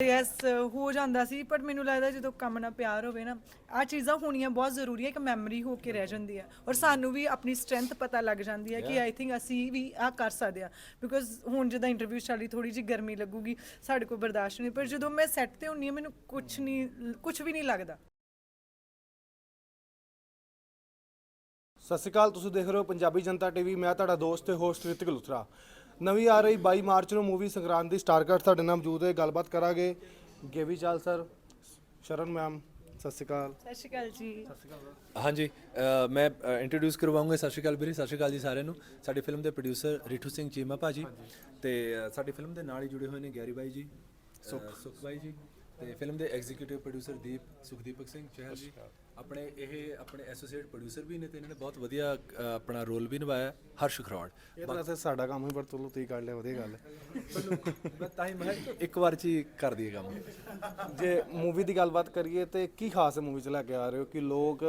Yes ਹੋ ਜਾਂਦਾ ਸੀ ਪਰ ਮੈਨੂੰ ਲੱਗਦਾ ਜਦੋਂ ਕੰਮ ਨਾਲ ਪਿਆਰ ਹੋਵੇ ਨਾ ਆ ਚੀਜ਼ਾਂ ਹੋਣੀਆਂ ਬਹੁਤ ਜ਼ਰੂਰੀ ਹੈ ਇੱਕ ਮੈਮਰੀ ਹੋ ਕੇ ਰਹਿ ਜਾਂਦੀ ਹੈ। ਔਰ ਸਾਨੂੰ ਵੀ ਆਪਣੀ ਸਟਰੈਂਥ ਪਤਾ ਲੱਗ ਜਾਂਦੀ ਹੈ ਕਿ ਆਈ ਥਿੰਕ ਅਸੀਂ ਵੀ ਆ ਕਰ ਸਕਦੇ ਆ ਬਿਕੋਜ਼ ਹੁਣ ਜਦੋਂ ਇੰਟਰਵਿਊ ਚੱਲੀ ਥੋੜੀ ਜਿਹੀ ਗਰਮੀ ਲੱਗੂਗੀ ਸਾਡੇ ਕੋਲ ਬਰਦਾਸ਼ਤ ਨਹੀਂ ਪਰ ਜਦੋਂ ਮੈਂ ਸੈੱਟ ਤੇ ਹੁੰਨੀ ਹਾਂ ਮੈਨੂੰ ਕੁਝ ਨਹੀਂ ਕੁਝ ਵੀ ਨਹੀਂ ਲੱਗਦਾ। ਸਤਿ ਸ਼੍ਰੀ ਅਕਾਲ ਤੁਸੀਂ ਦੇਖ ਰਹੇ ਹੋ ਪੰਜਾਬੀ ਜਨਤਾ ਟੀਵੀ ਮੈਂ ਤੁਹਾਡਾ ਦੋਸਤ ਤੇ ਹੋਸਟ ਰਿਤਿਕ ਲੁਥਰਾ। ਨਵੀਂ ਆ ਰਹੀ 22 ਮਾਰਚ ਨੂੰ ਮੂਵੀ ਸੰਗਰਾਂਦ ਦੀ ਸਟਾਰਕਾਸਟ ਤੁਹਾਡੇ ਨਾਲ ਮੌਜੂਦ ਹੈ ਗੱਲਬਾਤ ਕਰਾਂਗੇ। ਗੇਵੀ ਚਾਲ ਸਰ ਸ਼ਰਨ ਮੈਮ ਸਤਿ ਸ਼੍ਰੀ ਅਕਾਲ। ਸਤਿ ਸ਼੍ਰੀ ਅਕਾਲ ਜੀ। ਹਾਂਜੀ ਅ, ਮੈਂ ਇੰਟਰੋਡਿਊਸ ਕਰਵਾਉਂਗਾ ਸਤਿ ਸ਼੍ਰੀ ਅਕਾਲ ਵੀਰੇ ਸਤਿ ਸ਼੍ਰੀ ਅਕਾਲ ਜੀ ਸਾਰਿਆਂ ਨੂੰ। ਸਾਡੀ ਫਿਲਮ ਦੇ ਪ੍ਰੋਡਿਊਸਰ ਰਿਠੂ ਸਿੰਘ ਚੀਮਾ ਭਾਜੀ ਤੇ ਅ, ਸਾਡੀ ਫਿਲਮ ਦੇ ਨਾਲ ਹੀ ਜੁੜੇ ਹੋਏ ਨੇ ਗੈਰੀ ਬਾਈ ਜੀ ਸੁਖ। ਸੁਖ ਬਾਈ ਜੀ। ਤੇ ਫਿਲਮ ਦੇ ਐਗਜ਼ੀਕਿਊਟਿਵ ਪ੍ਰੋਡਿਊਸਰ ਦੀਪ ਸੁਖਦੀਪਕ ਸਿੰਘ ਚਹਿਲ ਜੀ ਆਪਣੇ ਇਹ ਆਪਣੇ ਐਸੋਸੀਏਟ ਪ੍ਰੋਡਿਊਸਰ ਵੀ ਨੇ ਤੇ ਇਹਨਾਂ ਨੇ ਬਹੁਤ ਵਧੀਆ ਆਪਣਾ ਰੋਲ ਵੀ ਨਿਭਾਇਆ ਹਰਸ਼ ਖਰੋੜ। ਇਹ ਤਾਂ ਵੈਸੇ ਸਾਡਾ ਕੰਮ ਹੀ ਪਰ ਚਲੋ ਤੁਸੀਂ ਕਰ ਲਿਆ ਵਧੀਆ ਗੱਲ ਹੈ। ਮੈਂ ਤਾਂ ਹੀ ਮੈਂ ਇੱਕ ਵਾਰ ਚ ਹੀ ਕਰ ਦਈਏ ਕੰਮ। ਜੇ ਮੂਵੀ ਦੀ ਗੱਲਬਾਤ ਕਰੀਏ ਤੇ ਕੀ ਖਾਸ ਮੂਵੀ ਚ ਲੈ ਕੇ ਆ ਰਹੇ ਹੋ ਕਿ ਲੋਕ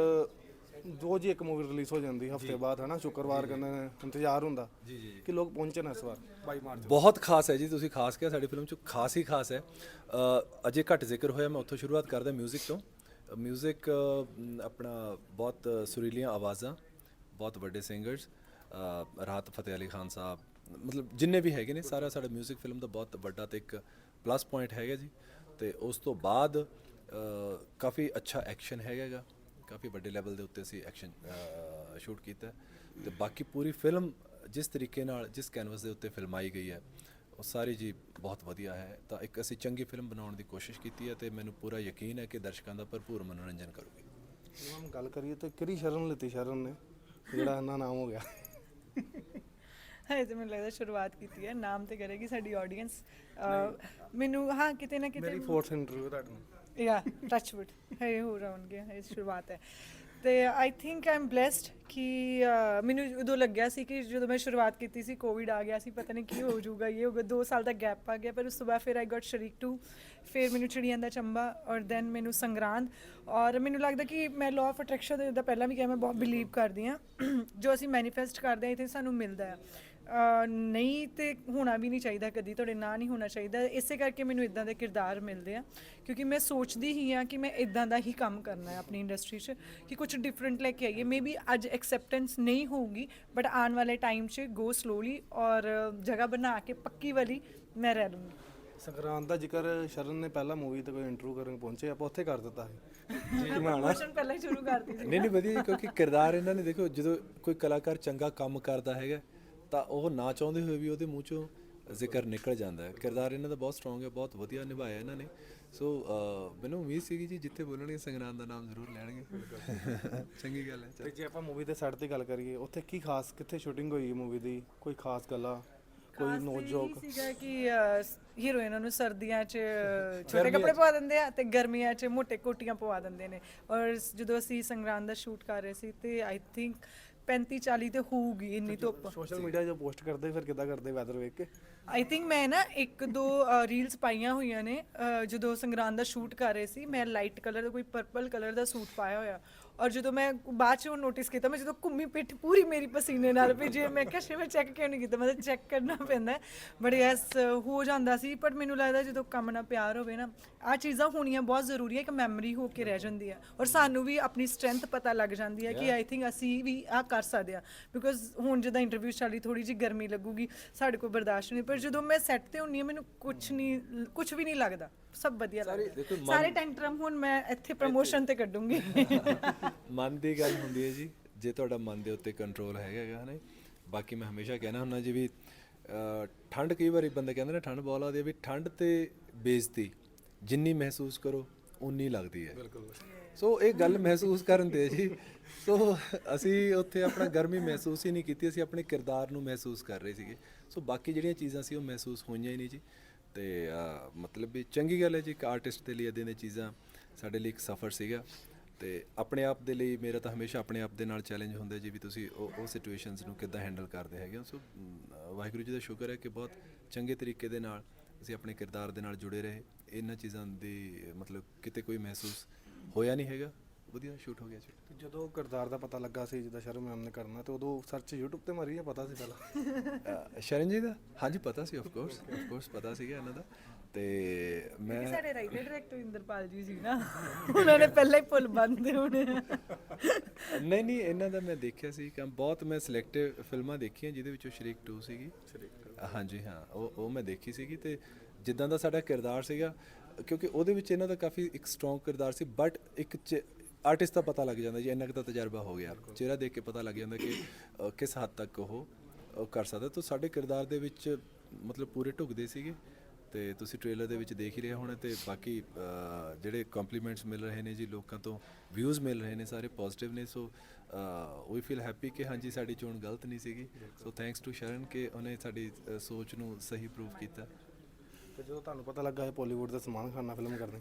ਰੋਜ਼ ਹੀ ਇੱਕ ਮੂਵੀ ਰਿਲੀਜ਼ ਹੋ ਜਾਂਦੀ ਹਫਤੇ ਬਾਅਦ ਹਨਾ ਸ਼ੁੱਕਰਵਾਰ ਕਹਿੰਦੇ ਨੇ ਇੰਤਜ਼ਾਰ ਹੁੰਦਾ ਜੀ ਜੀ ਕਿ ਲੋਕ ਪਹੁੰਚਣ ਇਸ ਵਾਰ 22 ਮਾਰਚ ਬਹੁਤ ਖਾਸ ਹੈ ਜੀ ਤੁਸੀਂ ਖਾਸ ਕਿਹਾ ਸਾਡੀ ਫਿਲਮ ਚ ਖਾਸ ਹੀ ਖਾਸ ਹੈ ਅ, ਅਜੇ ਘੱਟ ਜ਼ਿਕਰ ਹੋਇਆ ਮੈਂ ਉੱਥੋਂ ਸ਼ੁਰੂਆਤ ਕਰਦਾ 뮤직 ਤੋਂ 뮤직 ਆਪਣਾ ਬਹੁਤ ਸੁਰੀਲੀਆਂ ਆਵਾਜ਼ਾਂ ਬਹੁਤ ਵੱਡੇ ਸਿੰਗਰਸ ਰਾਹਤ ਫਤਿਹ ਅਲੀ ਖਾਨ ਸਾਹਿਬ ਮਤਲਬ ਜਿੰਨੇ ਵੀ ਹੈਗੇ ਨੇ ਸਾਰਾ ਸਾਡਾ 뮤직 ਫਿਲਮ ਦਾ ਬਹੁਤ ਵੱਡਾ ਤੇ ਇੱਕ ਪਲੱਸ ਪੁਆਇੰਟ ਹੈਗਾ ਜੀ ਤੇ ਉਸ ਤੋਂ ਬਾਅਦ ਅ, ਕਾਫੀ ਅੱਛਾ ਐਕਸ਼ਨ ਹੈਗਾਗਾ ਕਾਫੀ ਵੱਡੇ ਲੈਵਲ ਦੇ ਉੱਤੇ ਅਸੀਂ ਐਕਸ਼ਨ ਸ਼ੂਟ ਕੀਤਾ। ਹੈ। ਤੇ ਬਾਕੀ ਪੂਰੀ ਫਿਲਮ ਜਿਸ ਤਰੀਕੇ ਨਾਲ, ਜਿਸ ਕੈਨਵਸ ਦੇ ਉੱਤੇ ਫਿਲਮਾਈ ਗਈ ਹੈ, ਉਹ ਸਾਰੀ ਜੀ ਬਹੁਤ ਵਧੀਆ ਹੈ। ਤਾਂ ਇੱਕ ਅਸੀਂ ਚੰਗੀ ਫਿਲਮ ਬਣਾਉਣ ਦੀ ਕੋਸ਼ਿਸ਼ ਕੀਤੀ ਹੈ ਤੇ ਮੈਨੂੰ ਪੂਰਾ ਯਕੀਨ ਹੈ ਕਿ ਦਰਸ਼ਕਾਂ ਦਾ ਭਰਪੂਰ ਮਨੋਰੰਜਨ ਕਰੂਗੀ। ਮੈਮ ਗੱਲ ਕਰੀਏ ਤਾਂ ਕਿਰੀ ਸ਼ਰਨ ਲਿਤੀ ਸ਼ਰਨ ਨੇ? ਜਿਹੜਾ ਇਹਨਾਂ ਨਾਮ ਹੋ ਗਿਆ। ਹੈ ਤੇ ਮੈਨੂੰ ਲੱਗਦਾ ਸ਼ੁਰੂਆਤ ਕੀਤੀ ਹੈ। ਨਾਮ ਤੇ ਕਰੇਗੀ ਸਾਡੀ ਆਡੀਅנס ਮੈਨੂੰ ਹਾਂ ਕਿਤੇ ਨਾ ਕਿਤੇ ਮੇਰੀ ਫੋਰਥ ਇੰਟਰਵਿਊ ਤੁਹਾਡੇ ਨਾਲ। ਯਾ ਟੱਚਵੁੱਡ ਹੈ ਹੋ ਜਾਣਗੇ ਇਹ ਸ਼ੁਰੂਆਤ ਹੈ। ਤੇ ਆਈ ਥਿੰਕ ਆਮ ਬlesed ਕਿ ਮੈਨੂੰ ਉਦੋਂ ਲੱਗਿਆ ਸੀ ਕਿ ਜਦੋਂ ਮੈਂ ਸ਼ੁਰੂਆਤ ਕੀਤੀ ਸੀ ਕੋਵਿਡ ਆ ਗਿਆ ਸੀ ਪਤਾ ਨਹੀਂ ਕੀ ਹੋ ਜਾਊਗਾ ਇਹ ਹੋਗਾ 2 ਸਾਲ ਦਾ ਗੈਪ ਆ ਗਿਆ ਪਰ ਉਸ ਤੋਂ ਬਾਅਦ ਫਿਰ ਆਈ ਗਾਟ ਸ਼ਰੀਕ ਟੂ ਫਿਰ ਮੈਨੂੰ ਚਿੜੀਆਂ ਦਾ ਚੰਬਾ ਔਰ ਦੈਨ ਮੈਨੂੰ ਸੰਗਰਾਂਦ। ਔਰ ਮੈਨੂੰ ਲੱਗਦਾ ਕਿ ਮੈਂ ਲਾਅ ਆਫ ਅਟਰੈਕਸ਼ਨ ਦਾ ਪਹਿਲਾਂ ਵੀ ਕਿਹਾ ਮੈਂ ਬਹੁਤ ਬਿਲੀਵ ਕਰਦੀ ਹਾਂ। ਜੋ ਅਸੀਂ ਮੈਨੀਫੈਸਟ ਕਰਦੇ ਹਾਂ ਇਹ ਤੇ ਸਾਨੂੰ ਮਿਲਦਾ ਹੈ। ਅਹ ਨਹੀਂ ਤੇ ਹੋਣਾ ਵੀ ਨਹੀਂ ਚਾਹੀਦਾ ਕਦੀ ਤੁਹਾਡੇ ਨਾਂ ਨਹੀਂ ਹੋਣਾ ਚਾਹੀਦਾ। ਇਸੇ ਕਰਕੇ ਮੈਨੂੰ ਇਦਾਂ ਦੇ ਕਿਰਦਾਰ ਮਿਲਦੇ ਆ ਕਿਉਂਕਿ ਮੈਂ ਸੋਚਦੀ ਹੀ ਆ ਕਿ ਮੈਂ ਇਦਾਂ ਦਾ ਹੀ ਕੰਮ ਕਰਨਾ ਹੈ ਆਪਣੀ ਇੰਡਸਟਰੀ 'ਚ ਕਿ ਕੁਝ ਡਿਫਰੈਂਟ ਲੈ ਕੇ ਆਈਏ। ਮੇਬੀ ਅੱਜ ਐਕਸੈਪਟੈਂਸ ਨਹੀਂ ਹੋਊਗੀ ਬਟ ਆਉਣ ਵਾਲੇ ਟਾਈਮ 'ਚ ਗੋ ਸਲੋਲੀ ਔਰ ਜਗ੍ਹਾ ਬਣਾ ਕੇ ਪੱਕੀ ਵਾਲੀ ਮੈਂ ਰਹਿ ਲੂੰਗੀ ਸੰਗਰਾਂਦ ਦਾ ਜ਼ਿਕਰ ਸ਼ਰਨ ਨੇ ਪਹਿਲਾਂ ਮੂਵੀ ਤੇ ਕੋਈ ਇੰਟਰਵਿਊ ਕਰਨ ਪਹੁੰਚੇ ਆਪਾਂ ਉੱਥੇ ਕਰ ਦਿੱਤਾ ਸੀ। ਜੀ ਮੈਂ ਆਣਾ ਕੁਐਸਚਨ ਪਹਿਲਾਂ ਹੀ ਸ਼ੁਰੂ ਕਰਤੀ ਸੀ। ਨਹੀਂ ਨਹੀਂ ਵਧੀਆ ਜੀ ਕਿਉਂਕਿ ਕਿਰਦਾਰ ਇਹਨਾਂ ਨੇ ਦੇਖੋ ਜਦੋਂ ਕੋਈ ਕਲਾਕਾਰ ਚੰਗਾ ਕੰਮ ਕਰਦਾ ਹੈਗਾ ਤਾਂ ਉਹ ਨਾ ਚਾਹੁੰਦੇ ਹੋਏ ਵੀ ਉਹਦੇ ਮੂੰਹ ਚੋਂ ਜ਼ਿਕਰ ਨਿਕਲ ਜਾਂਦਾ ਹੈ। ਕਿਰਦਾਰ ਇਹਨਾਂ ਦਾ ਬਹੁਤ ਸਟਰੋਂਗ ਹੈ ਬਹੁਤ ਵਧੀਆ ਨਿਭਾਇਆ ਇਹਨਾਂ ਨੇ। ਸੋ ਮੈਨੂੰ ਉਮੀਦ ਸੀਗੀ ਜੀ ਜਿੱਥੇ ਬੋਲਣਗੇ ਸੰਗਰਾਮ ਦਾ ਨਾਮ ਜ਼ਰੂਰ ਲੈਣਗੇ। ਚੰਗੀ ਗੱਲ ਹੈ ਤੇ ਜੇ ਆਪਾਂ ਮੂਵੀ ਦੇ ਸੈੱਟ ਦੀ ਗੱਲ ਕਰੀਏ ਉੱਥੇ ਕੀ ਖਾਸ ਕਿੱਥੇ ਸ਼ੂਟਿੰਗ ਹੋਈ ਮੂਵੀ ਦੀ? ਕੋਈ ਖਾਸ ਗੱਲਾਂ? ਕੋਈ ਨੋਟ ਜੋਕ ਸੀਗਾ ਕਿ ਹੀਰੋਇਨਾਂ ਨੂੰ ਸਰਦੀਆਂ 'ਚ ਛੋਟੇ ਕੱਪੜੇ ਪਵਾ ਦਿੰਦੇ ਆ ਤੇ ਗਰਮੀਆਂ 'ਚ ਮੋٹے ਕੋਟੀਆਂ ਪਵਾ ਦਿੰਦੇ ਨੇ। ਔਰ ਜਦੋਂ ਅਸੀਂ ਸੰਗਰਾਂਦ ਦਾ ਸ਼ੂਟ ਕਰ ਰਹੇ ਸੀ ਤੇ ਆਈ ਥਿੰਕ 35 40 ਤੇ ਹੋਊਗੀ ਇੰਨੀ ਧੁੱਪ। ਸੋਸ਼ਲ ਮੀਡੀਆ 'ਤੇ ਪੋਸਟ ਕਰਦੇ ਫਿਰ ਕਿੱਦਾਂ ਕਰਦੇ ਵੈਦਰ ਵੇਖ ਕੇ? ਆਈ ਥਿੰਕ ਮੈਂ ਨਾ ਇੱਕ ਦੋ ਰੀਲਸ ਪਾਈਆਂ ਹੋਈਆਂ ਨੇ ਅ, ਜਦੋਂ ਸੰਗਰਾਂਦ ਦਾ ਸ਼ੂਟ ਕਰ ਰਹੇ ਸੀ ਮੈਂ ਲਾਈਟ ਕਲਰ ਦਾ ਕੋਈ ਪਰਪਲ ਕਲਰ ਦਾ ਸੂਟ ਪਾਇਆ ਹੋਇਆ। ਔਰ ਜਦੋਂ ਮੈਂ ਬਾਅਦ ਚ ਉਹ ਨੋਟਿਸ ਕੀਤਾ ਮੈਂ ਜਦੋਂ ਘੁੰਮੀ ਪਿੱਠ ਪੂਰੀ ਮੇਰੀ ਪਸੀਨੇ ਨਾਲ ਭਿੱਜੀ ਮੈਂ ਕਿਹਾ ਸ਼ੇ ਮੈਂ ਚੈੱਕ ਕਿਉਂ ਨਹੀਂ ਕੀਤਾ? ਮੈਂ ਚੈੱਕ ਕਰਨਾ ਪੈਂਦਾ ਬਟ ਯੈਸ ਹੋ ਜਾਂਦਾ ਸੀ ਪਰ ਮੈਨੂੰ ਲੱਗਦਾ ਜਦੋਂ ਕੰਮ ਨਾਲ ਪਿਆਰ ਹੋਵੇ ਨਾ ਆ ਚੀਜ਼ਾਂ ਹੋਣੀਆਂ ਬਹੁਤ ਜ਼ਰੂਰੀ ਹੈ ਇੱਕ ਮੈਮਰੀ ਹੋ ਕੇ ਰਹਿ ਜਾਂਦੀ ਹੈ। ਔਰ ਸਾਨੂੰ ਵੀ ਆਪਣੀ ਸਟਰੈਂਥ ਪਤਾ ਲੱਗ ਜਾਂਦੀ ਹੈ ਕਿ ਆਈ ਥਿੰਕ ਅਸੀਂ ਵੀ ਆ ਕਰ ਸਕਦੇ ਆ ਬਿਕੋਜ਼ ਹੁਣ ਜਦੋਂ ਇੰਟਰਵਿਊ ਚੱਲੀ ਥੋੜੀ ਜਿਹੀ ਗਰਮੀ ਲੱਗੂਗੀ ਸਾਡੇ ਕੋਲ ਬਰਦਾਸ਼ਤ ਨਹੀਂ ਪਰ ਜਦੋਂ ਮੈਂ ਸੈੱਟ ਤੇ ਹੁੰਨੀ ਹਾਂ ਮੈਨੂੰ ਕੁਝ ਨਹੀਂ ਕੁਝ ਵੀ ਨਹੀਂ ਲੱਗਦਾ। ਸਭ ਵਧੀਆ ਲੱਗਦਾ। ਸਾਰੇ ਟੈਂਟਰਮ ਹੁਣ ਮੈਂ ਇੱਥੇ ਪ੍ਰਮੋਸ਼ਨ ਤੇ ਕੱਢੂੰਗੀ। ਮਨ ਦੀ ਗੱਲ ਹੁੰਦੀ ਹੈ ਜੀ ਜੇ ਤੁਹਾਡਾ ਮਨ ਦੇ ਉੱਤੇ ਕੰਟਰੋਲ ਹੈਗਾ ਹੈਗਾ ਨਾ ਬਾਕੀ ਮੈਂ ਹਮੇਸ਼ਾ ਕਹਿਣਾ ਹੁੰਦਾ ਜੀ ਵੀ ਠੰਡ ਕਈ ਵਾਰੀ ਬੰਦੇ ਕਹਿੰਦੇ ਨੇ ਠੰਡ ਬਹੁਤ ਲੱਗਦੀ ਹੈ ਵੀ ਠੰਡ ਤੇ ਬੇਇੱਜ਼ਤੀ ਜਿੰਨੀ ਮਹਿਸੂਸ ਕਰੋ ਉਨੀ ਲੱਗਦੀ ਹੈ। ਬਿਲਕੁਲ। ਸੋ ਇਹ ਗੱਲ ਮਹਿਸੂਸ ਕਰਨ ਤੇ ਜੀ। ਸੋ ਅਸੀਂ ਉੱਥੇ ਆਪਣਾ ਗਰਮੀ ਮਹਿਸੂਸ ਹੀ ਨਹੀਂ ਕੀਤੀ ਅਸੀਂ ਆਪਣੇ ਕਿਰਦਾਰ ਨੂੰ ਮਹਿਸੂਸ ਕਰ ਰਹੇ ਸੀਗੇ। ਸੋ ਬਾਕੀ ਜਿਹੜੀਆਂ ਚੀਜ਼ਾਂ ਸੀ ਉਹ ਮਹਿਸੂਸ ਹੋਈਆਂ ਹੀ ਨਹੀਂ ਜੀ। ਤੇ ਮਤਲਬ ਵੀ ਚੰਗੀ ਗੱਲ ਹੈ ਜੀ ਇੱਕ ਆਰਟਿਸਟ ਦੇ ਲਈ ਇਦਾਂ ਦੀਆਂ ਚੀਜ਼ਾਂ ਸਾਡੇ ਲਈ ਇੱਕ ਸਫ਼ਰ ਸੀਗਾ। ਤੇ ਆਪਣੇ ਆਪ ਦੇ ਲਈ ਮੇਰਾ ਤਾਂ ਹਮੇਸ਼ਾ ਆਪਣੇ ਆਪ ਦੇ ਨਾਲ ਚੈਲੰਜ ਹੁੰਦਾ ਜੀ ਵੀ ਤੁਸੀਂ ਉਹ ਉਹ ਸਿਚੁਏਸ਼ਨਸ ਨੂੰ ਕਿੱਦਾਂ ਹੈਂਡਲ ਕਰਦੇ ਹੈਗੇ ਹੋ। ਸੋ ਵਾਹਿਗੁਰੂ ਜੀ ਦਾ ਸ਼ੁਕਰ ਹੈ ਕਿ ਬਹੁਤ ਚੰਗੇ ਤਰੀਕੇ ਦੇ ਨਾਲ ਅਸੀਂ ਆਪਣੇ ਕਿਰਦਾਰ ਦੇ ਨਾਲ ਜੁੜੇ ਰਹੇ। ਇਹਨਾਂ ਚੀਜ਼ਾਂ ਦੀ ਮਤਲਬ ਕਿਤੇ ਕੋਈ ਮਹਿਸੂਸ ਹੋਇਆ ਨਹੀਂ ਹੈਗਾ। ਵਧੀਆ ਸ਼ੂਟ ਹੋ ਗਿਆ ਜੀ। ਤੇ ਜਦੋਂ ਕਿਰਦਾਰ ਦਾ ਪਤਾ ਲੱਗਾ ਸੀ ਜਿੱਦਾਂ ਸ਼ਰਮ ਮੈਮ ਨੇ ਕਰਨਾ ਤੇ ਉਦੋਂ ਸਰਚ YouTube ਤੇ ਮਾਰੀ ਜਾਂ ਪਤਾ ਸੀ ਪਹਿਲਾਂ? ਸ਼ਰਨ ਜੀ ਦਾ? ਹਾਂਜੀ ਪਤਾ ਸੀ ਆਫ ਕੋਰਸ ਆਫ ਕੋਰਸ ਪਤਾ ਸੀਗਾ ਇਹਨਾਂ ਦਾ। ਤੇ ਮੈਂ ਸਾਡੇ ਰਾਈਟਰ ਡਾਇਰੈਕਟਰ ਇੰਦਰਪਾਲ ਜੀ ਸੀ ਨਾ। ਉਹਨਾਂ ਨੇ ਪਹਿਲਾਂ ਹੀ ਪੁੱਲ ਬੰਨਦੇ ਹੋਣੇ। ਨਹੀਂ ਨਹੀਂ ਇਹਨਾਂ ਦਾ ਮੈਂ ਦੇਖਿਆ ਸੀ ਕੰਮ। ਬਹੁਤ ਮੈਂ ਸਿਲੈਕਟਿਵ ਫਿਲਮਾਂ ਦੇਖੀਆਂ ਜਿਹਦੇ ਵਿੱਚੋਂ ਸ਼ਰੀਕ 2 ਸੀਗੀ। ਹਾਂਜੀ ਹਾਂ ਉਹ ਉਹ ਮੈਂ ਦੇਖੀ ਸੀਗੀ ਤੇ ਜਿੱਦਾਂ ਦਾ ਸਾਡਾ ਕਿਰਦਾਰ ਸੀਗਾ ਕਿਉਂਕਿ ਉਹਦੇ ਵਿੱਚ ਇਹਨਾਂ ਦਾ ਕਾਫੀ ਇੱਕ ਸਟਰੋਂਗ ਕਿਰਦਾਰ ਸੀ ਬਟ ਇੱਕ ਆਰਟਿਸਟ ਦਾ ਪਤਾ ਲੱਗ ਜਾਂਦਾ ਜੀ ਇੰਨਾ ਕੁ ਤਾਂ ਤਜਰਬਾ ਹੋ ਗਿਆ। ਚਿਹਰਾ ਦੇਖ ਕੇ ਪਤਾ ਲੱਗ ਜਾਂਦਾ ਕਿ ਕਿਸ ਹੱਦ ਤੱਕ ਉਹ ਉਹ ਕਰ ਸਕਦਾ। ਤਾਂ ਸਾਡੇ ਕਿਰਦਾਰ ਦੇ ਵਿੱਚ ਮਤਲਬ ਪੂਰੇ ਢੁਕਦੇ ਸੀਗੇ। ਤੇ ਤੁਸੀਂ ਟ੍ਰੇਲਰ ਦੇ ਵਿੱਚ ਦੇਖ ਹੀ ਰਹੇ ਹੋਣੇ ਤੇ ਬਾਕੀ ਜਿਹੜੇ ਕੰਪਲੀਮੈਂਟਸ ਮਿਲ ਰਹੇ ਨੇ ਜੀ ਲੋਕਾਂ ਤੋਂ ਵਿਊਜ਼ ਮਿਲ ਰਹੇ ਨੇ ਸਾਰੇ ਪੋਜ਼ਿਟਿਵ ਨੇ ਸੋ ਵੀ ਫੀਲ ਹੈਪੀ ਕਿ ਹਾਂਜੀ ਸਾਡੀ ਚੋਣ ਗਲਤ ਨਹੀਂ ਸੀਗੀ। ਸੋ ਥੈਂਕਸ ਟੂ ਸ਼ਰਨ ਕਿ ਉਹਨੇ ਸਾਡੀ ਸੋਚ ਨੂੰ ਸਹੀ ਪ੍ਰੂਵ ਕੀਤਾ। ਤੇ ਜਦੋਂ ਤੁਹਾਨੂੰ ਪਤਾ ਲੱਗਾ ਇਹ ਬਾਲੀਵੁੱਡ ਦਾ ਸਲਮਾਨ ਖਾਨ ਫਿਲਮ ਕਰਨੀ।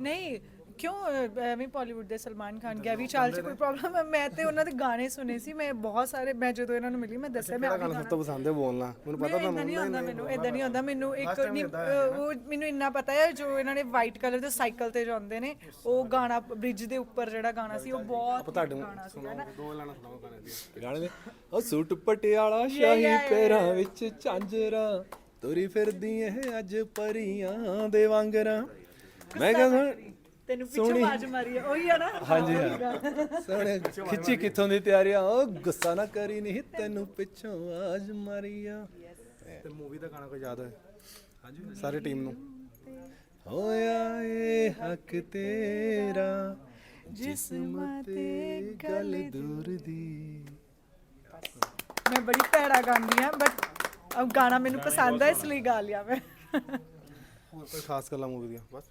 ਨਹੀਂ ਕਿਉਂ ਅਹ, ਐਵੇਂ ਬਾਲੀਵੁੱਡ ਦੇ ਸਲਮਾਨ ਖਾਨ ਗਿਆ ਵੀ ਚਾਲ ਚ ਕੋਈ ਪ੍ਰੋਬਲਮ ਹੈ ਮੈਂ ਤੇ ਉਹਨਾਂ ਦੇ ਗਾਣੇ ਸੁਨੇ ਸੀ ਮੈਂ ਬਹੁਤ ਸਾਰੇ ਮੈਂ ਜਦੋਂ ਇਹਨਾਂ ਨੂੰ ਮਿਲੀ ਮੈਂ ਦੱਸਿਆ ਮੈਂ ਆ ਗਾਣਾ ਸਭ ਤੋਂ ਪਸੰਦ ਹੈ ਬੋਲਣਾ? ਮੈਨੂੰ ਪਤਾ ਮੈਨੂੰ ਇਦਾਂ ਨਹੀਂ ਆਉਂਦਾ ਮੈਨੂੰ ਇਦਾਂ ਨਹੀਂ ਆਉਂਦਾ ਮੈਨੂੰ ਇੱਕ ਅਹ, ਉਹ ਮੈਨੂੰ ਇੰਨਾ ਪਤਾ ਹੈ ਜੋ ਇਹਨਾਂ ਨੇ ਵਾਈਟ ਕਲਰ ਦੇ ਸਾਈਕਲ ਤੇ ਜਾਂਦੇ ਨੇ ਉਹ ਗਾਣਾ ਬ੍ਰਿਜ ਦੇ ਉੱਪਰ ਜਿਹੜਾ ਗਾਣਾ ਸੀ ਉਹ ਬਹੁਤ ਤੁਹਾਡੇ ਗਾਣਾ ਸੀ ਨਾ ਦੋ ਲਾਣਾ ਸੁਣਾਓ ਗਾਣੇ ਦੀ ਗਾਣੇ ਦੇ। ਉਹ ਸੂਟ ਪਟਿਆਲਾ ਸ਼ਾਹੀ ਪੈਰਾਂ ਵਿੱਚ ਝਾਂਜਰਾਂ ਤੁਰੀ ਫਿਰਦੀ ਇਹ ਅੱਜ ਪਰੀਆਂ ਦੇ ਵਾਂਗਰਾਂ। ਮੈਂ ਕਹਿੰਦਾ ਤੈਨੂੰ ਪਿੱਛੋਂ ਆਵਾਜ਼ ਮਾਰੀ ਹੈ ਉਹੀ ਆ ਨਾ। ਹਾਂਜੀ ਹਾਂ। ਸੋਹਣੇ। ਖਿੱਚੀ ਕਿੱਥੋਂ ਦੀ ਤਿਆਰੀਆਂ ਉਹ ਗੁੱਸਾ ਨਾ ਕਰੀ ਨਹੀਂ ਤੈਨੂੰ ਪਿੱਛੋਂ ਆਜ ਮਾਰੀਆ ਤੇ ਮੂਵੀ ਦਾ ਗਾਣਾ ਕੋਈ ਯਾਦ ਹੈ ਹਾਂਜੀ ਸਾਰੀ ਟੀਮ ਨੂੰ। ਹੋਇਆ ਏ ਹੱਕ ਤੇਰਾ ਜਿਸਮ ਤੇ ਗੱਲ ਦੂਰ ਦੀ। ਮੈਂ ਬੜੀ ਭੈੜਾ ਗਾਉਂਦੀ ਆ ਬਟ ਅਬ ਗਾਣਾ ਮੈਨੂੰ ਪਸੰਦ ਹੈ ਇਸ ਲਈ ਗਾ ਲਿਆ ਮੈਂ। ਹੋਰ ਕੋਈ ਖਾਸ ਗੱਲਾਂ ਮੂਵੀ ਦੀਆਂ? ਬਸ।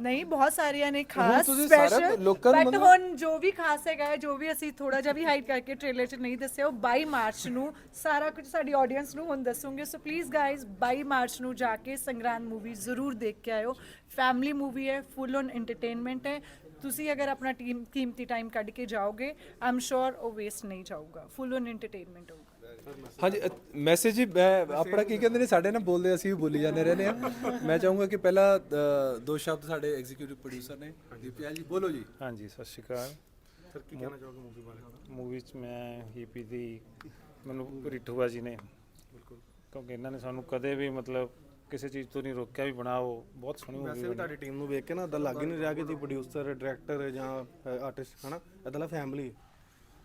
ਨਹੀਂ ਬਹੁਤ ਸਾਰੀਆਂ ਨੇ ਖਾਸ ਤੁਸੀਂ ਸਾਰਾ ਸਪੈਸ਼ਲ ਲੋਕਾਂ ਨੂੰ ਬਟ ਮਤਲਬ- ਹੁਣ ਜੋ ਵੀ ਖਾਸ ਹੈਗਾ ਹੈ, ਜੋ ਵੀ ਅਸੀਂ ਥੋੜਾ ਜਿਹਾ ਵੀ ਹਾਈਡ ਕਰਕੇ ਟ੍ਰੇਲਰ 'ਚ ਨਹੀਂ ਦੱਸਿਆ ਉਹ 22 ਮਾਰਚ ਨੂੰ ਸਾਰਾ ਕੁਝ ਸਾਡੀ ਆਡੀਅנס ਨੂੰ ਹੁਣ ਦੱਸੂਗੇ। ਸੋ ਪਲੀਜ਼ ਗਾਇਜ਼ 22 ਮਾਰਚ ਨੂੰ ਜਾ ਕੇ ਸੰਗਰਾਂਦ ਮੂਵੀ ਜ਼ਰੂਰ ਦੇਖ ਕੇ ਆਇਓ। ਫੈਮਿਲੀ ਮੂਵੀ ਹੈ ਫੁੱਲ ਔਨ ਐਂਟਰਟੇਨਮੈਂਟ ਹੈ। ਤੁਸੀਂ ਅਗਰ ਆਪਣਾ ਟੀਮ ਕੀਮਤੀ ਟਾਈਮ ਕੱਢ ਕੇ ਜਾਓਗੇ ਆਮ ਸ਼ੋਰ ਉਹ ਵੇਸਟ ਨਹੀਂ ਜਾਊਗਾ। ਫੁੱਲ ਔਨ ਐਂਟਰਟੇਨਮੈਂਟ ਹੋਊਗਾ। ਹਾਂਜੀ ਮੈਸੇਜ ਹੀ ਮੈਂ- ਆਪਣਾ ਕੀ ਕਹਿੰਦੇ ਨੇ ਸਾਡੇ ਨਾਲ ਬੋਲਦੇ ਅਸੀਂ ਵੀ ਬੋਲੀ ਜਾਂਦੇ ਰਹਿੰਦੇ ਆ ਮੈਂ ਚਾਹੂੰਗਾ ਕਿ ਪਹਿਲਾਂ ਅ, ਦੋ ਸ਼ਬਦ ਸਾਡੇ ਐਗਜ਼ੀਕਿਊਟਿਵ ਪ੍ਰੋਡਿਊਸਰ ਨੇ ਦੀਪਿਆ ਜੀ ਬੋਲੋ ਜੀ। ਹਾਂਜੀ ਸਤਿ ਸ਼੍ਰੀ ਅਕਾਲ। ਸਰ ਕੀ ਕਹਿਣਾ ਚਾਹੋਗੇ ਮੂਵੀ ਬਾਰੇ? ਮੂਵੀ 'ਚ ਮੈਂ ਹੀਪੀ ਦੀ ਮੈਨੂੰ ਰਿਠੂਆ ਜੀ ਨੇ। ਬਿਲਕੁਲ। ਕਿਉਂਕਿ ਇਹਨਾਂ ਨੇ ਸਾਨੂੰ ਕਦੇ ਵੀ ਮਤਲਬ ਕਿਸੇ ਚੀਜ਼ ਤੋਂ ਨਹੀਂ ਰੋਕਿਆ ਵੀ ਬਣਾਓ ਬਹੁਤ ਸੋਹਣੀ ਵੈਸੇ ਮੂਵੀ ਵੀ ਤੁਹਾਡੀ ਟੀਮ ਨੂੰ ਵੇਖ ਕੇ ਨਾ ਇਦਾਂ ਲੱਗ ਹੀ ਨਹੀਂ ਰਿਹਾ ਕਿ ਤੁਸੀਂ ਪ੍ਰੋਡਿਊਸਰ ਡਾਇਰੈਕਟਰ ਜਾਂ ਆਰਟਿਸਟ ਹਨਾ? ਇਦਾਂ ਦਾ ਫੈਮਿਲੀ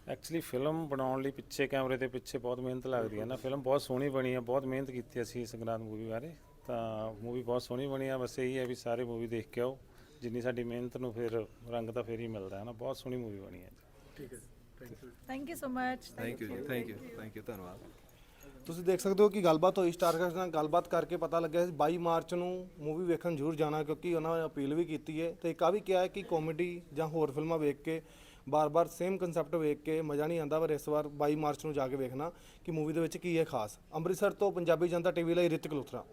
ਐਕਚੁਅਲੀ ਫਿਲਮ ਬਣਾਉਣ ਲਈ ਪਿੱਛੇ ਕੈਮਰੇ ਦੇ ਪਿੱਛੇ ਬਹੁਤ ਮਿਹਨਤ ਲੱਗਦੀ ਹੈ ਨਾ। ਫਿਲਮ ਬਹੁਤ ਸੋਹਣੀ ਬਣੀ ਹੈ ਬਹੁਤ ਮਿਹਨਤ ਕੀਤੀ ਅਸੀਂ ਸੰਗਰਾਂਦ ਮੂਵੀ ਬਾਰੇ। ਤਾਂ ਮੂਵੀ ਬਹੁਤ ਸੋਹਣੀ ਬਣੀ ਆ ਬਸ ਇਹੀ ਹੈ ਵੀ ਸਾਰੇ ਮੂਵੀ ਦੇਖ ਕੇ ਆਓ। ਜਿੰਨੀ ਸਾਡੀ ਮਿਹਨਤ ਨੂੰ ਫਿਰ ਰੰਗ ਤਾਂ ਫਿਰ ਹੀ ਮਿਲਦਾ ਹੈ ਨਾ। ਬਹੁਤ ਸੋਹਣੀ ਮੂਵੀ ਬਣੀ ਹੈ ਠੀਕ ਹੈ thank you thank you so much thank you ਜੀ ਥੈਂਕ ਯੂ ਥੈਂਕ ਯੂ ਧੰਨਵਾਦ। ਤੁਸੀਂ ਦੇਖ ਸਕਦੇ ਹੋ ਕਿ ਗੱਲਬਾਤ ਹੋਈ ਸਟਾਰਕਸ ਨਾਲ ਗੱਲਬਾਤ ਕਰਕੇ ਪਤਾ ਲੱਗਿਆ ਸੀ 22 ਮਾਰਚ ਨੂੰ ਮੂਵੀ ਵੇਖਣ ਜ਼ਰੂਰ ਜਾਣਾ ਕਿਉਂਕਿ ਉਹਨਾਂ ਨੇ ਅਪੀਲ ਵੀ ਕੀਤੀ ਹੈ। ਤੇ ਇੱਕ ਆ ਵੀ ਕਿਹਾ ਹੈ ਕਿ ਕਾਮੇਡੀ ਜਾਂ ਹੋਰ ਫਿਲਮਾਂ ਵੇਖ ਕੇ ਬਾਰ-ਬਾਰ ਸੇਮ ਕਨਸੈਪਟ ਵੇਖ ਕੇ ਮਜ਼ਾ ਨਹੀਂ ਆਉਂਦਾ, ਪਰ ਇਸ ਵਾਰ 22 ਮਾਰਚ ਨੂੰ ਜਾ ਕੇ ਵੇਖਣਾ ਕਿ ਮੂਵੀ ਦੇ ਵਿੱਚ ਕੀ ਹੈ ਖਾਸ। ਅੰਮ੍ਰਿਤਸਰ ਤੋਂ ਪੰਜਾਬੀ ਜਨਤਾ ਟੀਵੀ ਲਈ ਰਿਤਿਕ ਲੁਥਰਾ।